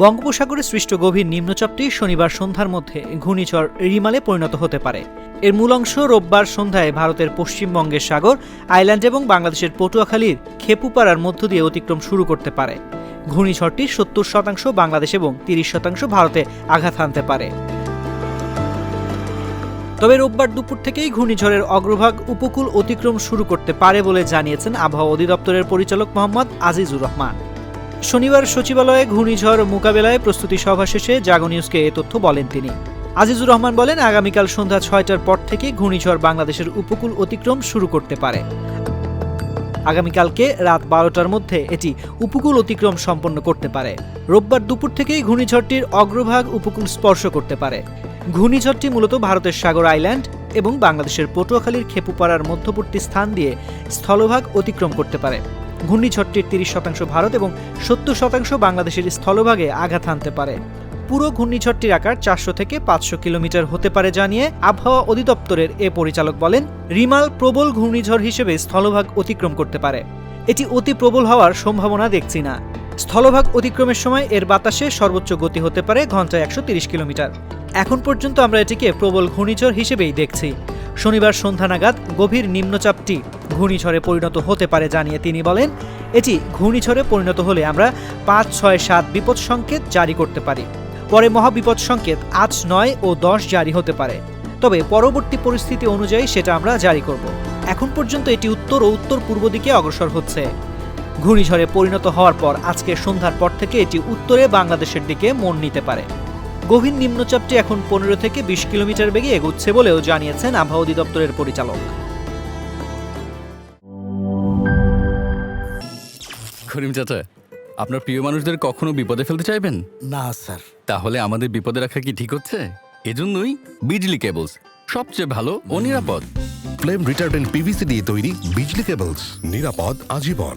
বঙ্গোপসাগরে সৃষ্ট গভীর নিম্নচাপটি শনিবার সন্ধ্যার মধ্যে ঘূর্ণিঝড় রিমালে পরিণত হতে পারে। এর মূল অংশ রোববার সন্ধ্যায় ভারতের পশ্চিমবঙ্গের সাগর, আইল্যান্ড এবং বাংলাদেশের পটুয়াখালীর খেপুপাড়ার মধ্য দিয়ে অতিক্রম শুরু করতে পারে। ঘূর্ণিঝড়টি সত্তর শতাংশ বাংলাদেশ এবং তিরিশ শতাংশ ভারতে আঘাত হানতে পারে। তবে রোববার দুপুর থেকেই ঘূর্ণিঝড়ের অগ্রভাগ উপকূল অতিক্রম শুরু করতে পারে বলে জানিয়েছেন আবহাওয়া অধিদপ্তরের পরিচালক মোহাম্মদ আজিজুর রহমান। শনিবার সচিবালয়ে ঘূর্ণিঝড় মোকাবেলায় প্রস্তুতি সভা শেষে জাগো নিউজকে এ তথ্য বলেন তিনি। আজিজুর রহমান বলেন, আগামীকাল সন্ধ্যা ছয়টার পর থেকে ঘূর্ণিঝড় বাংলাদেশের উপকূল অতিক্রম শুরু করতে পারে। আগামীকালকে রাত বারোটার মধ্যে এটি উপকূল অতিক্রম সম্পন্ন করতে পারে। রোববার দুপুর থেকেই ঘূর্ণিঝড়টির অগ্রভাগ উপকূল স্পর্শ করতে পারে। ঘূর্ণিঝড়টি মূলত ভারতের সাগর আইল্যান্ড এবং বাংলাদেশের পটুয়াখালীর খেপুপাড়ার মধ্যবর্তী স্থান দিয়ে স্থলভাগ অতিক্রম করতে পারে। ঘূর্ণিঝড়টির তিরিশ শতাংশ ভারত এবং সত্তর শতাংশ বাংলাদেশের স্থলভাগে আঘাত হানতে পারে। পুরো ঘূর্ণিঝড়টির আকার চারশো থেকে পাঁচশো কিলোমিটার হতে পারে জানিয়ে আবহাওয়া অধিদপ্তরের এ পরিচালক বলেন, রিমাল প্রবল ঘূর্ণিঝড় হিসেবে স্থলভাগ অতিক্রম করতে পারে। এটি অতি প্রবল হওয়ার সম্ভাবনা দেখছি না। স্থলভাগ অতিক্রমের সময় এর বাতাসে সর্বোচ্চ গতি হতে পারে ঘন্টায় একশো কিলোমিটার। এখন পর্যন্ত আমরা এটিকে প্রবল ঘূর্ণিঝড় হিসেবেই দেখছি। শনিবার সন্ধ্যা নাগাদ গভীর নিম্নচাপটি ঘূর্ণিঝড়ে পরিণত হতে পারে জানিয়ে তিনি বলেন, এটি ঘূর্ণিঝড়ে পরিণত হলে আমরা পাঁচ, ছয়, সাত বিপদ সংকেত জারি করতে পারি। পরে মহাবিপদ সংকেত আজ নয় ও দশ জারি হতে পারে। তবে পরবর্তী পরিস্থিতি অনুযায়ী সেটা আমরা জারি করব। এখন পর্যন্ত এটি উত্তর ও উত্তর পূর্ব দিকে অগ্রসর হচ্ছে। ঘূর্ণিঝড়ে পরিণত হওয়ার পর আজকে সন্ধ্যার পর থেকে এটি উত্তরে বাংলাদেশের দিকে মন নিতে পারে। গভীর নিম্নচাপটি এখন পনেরো থেকে বিশ কিলোমিটার বেগে এগুচ্ছে বলেও জানিয়েছেন আবহাওয়া অধিদপ্তরের পরিচালক। করিম চাচা আপনার প্রিয় মানুষদের কখনো বিপদে ফেলতে চাইবেন? না স্যার। তাহলে আমাদের বিপদে রাখা কি ঠিক হচ্ছে? এজন্যই বিজলি কেবলস সবচেয়ে ভালো ও নিরাপদ। ফ্লেম রিটার্ডেন্ট পিভিসি দিয়ে তৈরি বিজলি কেবলস নিরাপদ আজীবন।